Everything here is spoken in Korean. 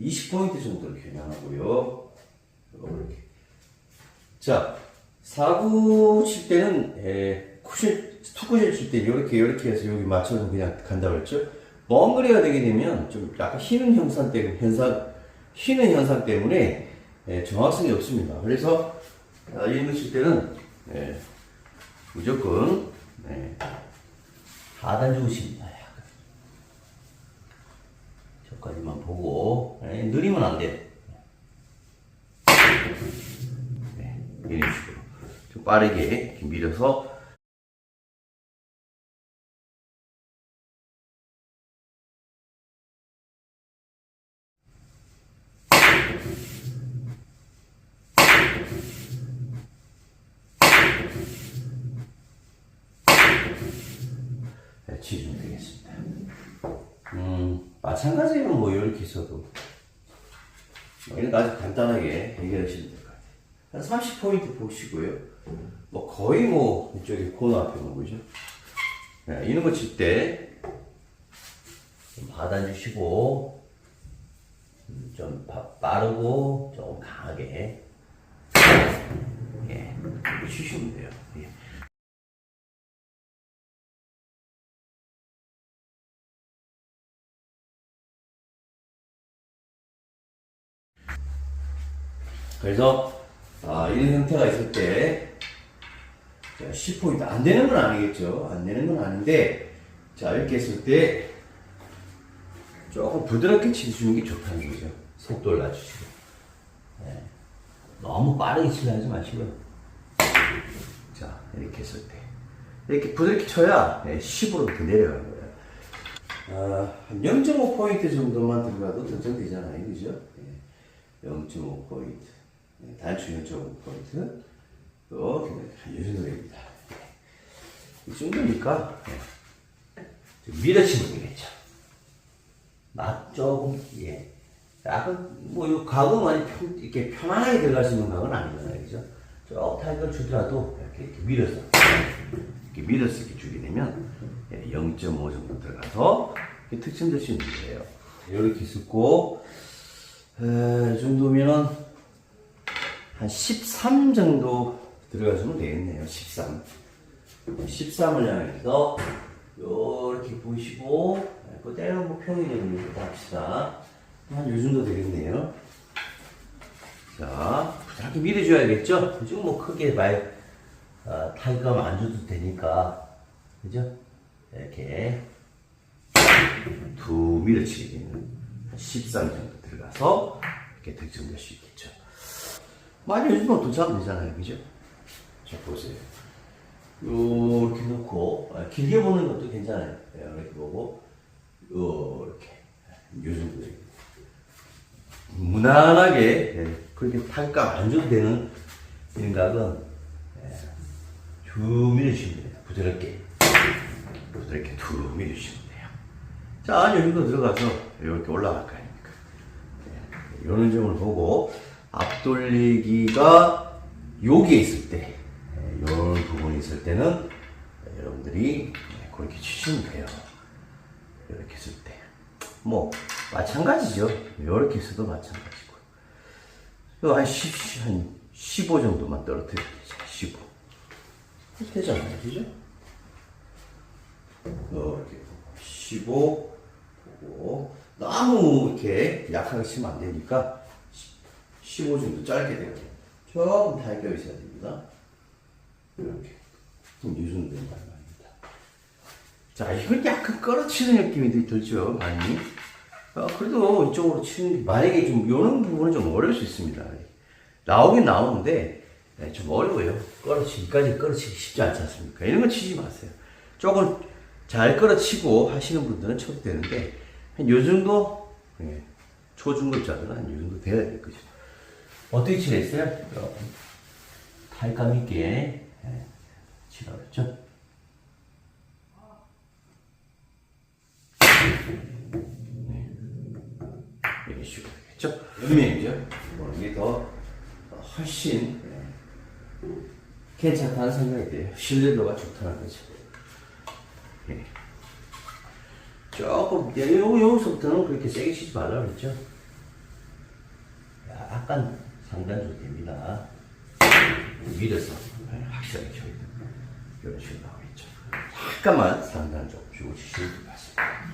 20포인트 정도를 겨냥하고요. 이렇게. 자, 4구 칠 때는, 에, 쿠션, 투쿠션 칠때 이렇게, 이렇게 해서 여기 맞춰서 그냥 간다고 했죠? 멍거리가 되게 되면 좀 약간 휘는 현상 때문에, 현상, 휘는 현상 때문에, 에, 정확성이 없습니다. 그래서, 아, 이런 거칠 때는, 에, 무조건, 네, 하단 주십니다. 저까지만 보고, 에, 느리면 안 돼요. 네, 이런 식으로. 좀 빠르게 밀어서 네, 치주면 되겠습니다. 음, 마찬가지로 뭐 이렇게 있어도 뭐 거 아주 간단하게 해결하시면 될 것 같아요. 한 30포인트 보시고요. 뭐 거의 뭐 이쪽에 코너 앞에 뭐 보이죠? 네, 이런 거 칠때좀 받아주시고 음, 좀 빠- 빠르고 좀 강하게 예, 이렇게 치시면 돼요. 예. 그래서 아, 이런 형태가 있을 때 자, 10포인트 안 되는 건 아니겠죠. 안 되는 건 아닌데 자 이렇게 했을 때 조금 부드럽게 치주는 게 좋다는 거죠. 속도를 낮추시고 네. 너무 빠르게 치려 하지 마시고요. 자 이렇게 했을 때 이렇게 부드럽게 쳐야 네, 10으로 이렇게 내려가는 거예요. 아, 한 0.5포인트 정도만 들어가도 결정되잖아요. 그죠? 네. 0.5포인트. 네, 단추 0.5포인트. 이렇게 이 정도 됩니다. 이 정도니까, 네. 좀 밀어치면 되겠죠. 맛 조금, 예. 약간, 뭐, 이 각은 많이 편, 이렇게 편안하게 들어갈 수 있는 각은 아니잖아요. 그죠? 조금 타이걸 주더라도 이렇게, 이렇게 밀어서, 이렇게 밀어서 이렇게 주게 되면, 0.5 정도 들어가서, 특징 될수 있는 거예요. 이렇게 있었고, 에, 이 정도면은, 한 13 정도 들어가주면 되겠네요. 13. 13을 향해서 이렇게 보시고 네, 그대로 뭐 평균적으로 이렇게 합시다. 한 요 정도 되겠네요. 자, 부드럽게 밀어줘야겠죠? 지금 뭐 크게 말 어, 타격감 안 줘도 되니까 그죠? 이렇게 두 밀어치기는 13 정도 들어가서 이렇게 득점될 수 있겠죠. 많이 요즘은 도착하면 되잖아요. 그죠? 자, 보세요. 요렇게 놓고, 아, 길게 보는 것도 괜찮아요. 네, 이렇게 보고, 요렇게. 요 정도. 무난하게, 예, 그렇게 탈감 안 줘도 되는 이런 각은, 예, 쭉 밀어주시면 돼요. 부드럽게. 부드럽게 쭉 밀어주시면 돼요. 자, 요 정도 들어가서 이렇게 올라갈 거 아닙니까? 예, 요런 점을 보고, 앞 돌리기가 여기에 있을 때, 예, 이런 부분이 있을 때는 여러분들이 예, 그렇게 치시면 돼요. 이렇게 했을 때. 뭐, 마찬가지죠. 이렇게 해서도 마찬가지고. 한 10, 한 15 정도만 떨어뜨리면 되죠. 15. 되잖아요. 그죠? 이렇게 15 보고 너무 이렇게 약하게 치면 안 되니까 15 정도 짧게 되고 조금 타격이 있어야 됩니다. 이렇게 좀 유순된 말입니다. 자, 이건 약간 끌어치는 느낌이 들죠, 많이. 어, 그래도 이쪽으로 치는 게 만약에 좀 이런 부분은 좀 어려울 수 있습니다. 나오긴 나오는데 네, 좀 어려워요. 끌어치기까지 끌어치기 쉽지 않지 않습니까? 이런 거 치지 마세요. 조금 잘 끌어치고 하시는 분들은 쳐도 되는데 한 요 정도 예, 초중급자들은 한 요 정도 돼야 될 거죠. 어떻게 칠했어요? 탈감 있게 예, 칠하랬죠? 네. 이런 식으로 되겠죠? 뭐 이게 더 훨씬 예, 괜찮다는 생각이 돼요. 신뢰도가 좋다는 거죠. 예. 조금, 야, 요, 여기서부터는 그렇게 세게 치지 말라고 그랬죠? 약간 상단 줘도 됩니다. 밀어서 확실하게 됩니다. 이런 식으로 나오겠죠. 약간만 상단 좀 주고 것 같습니다.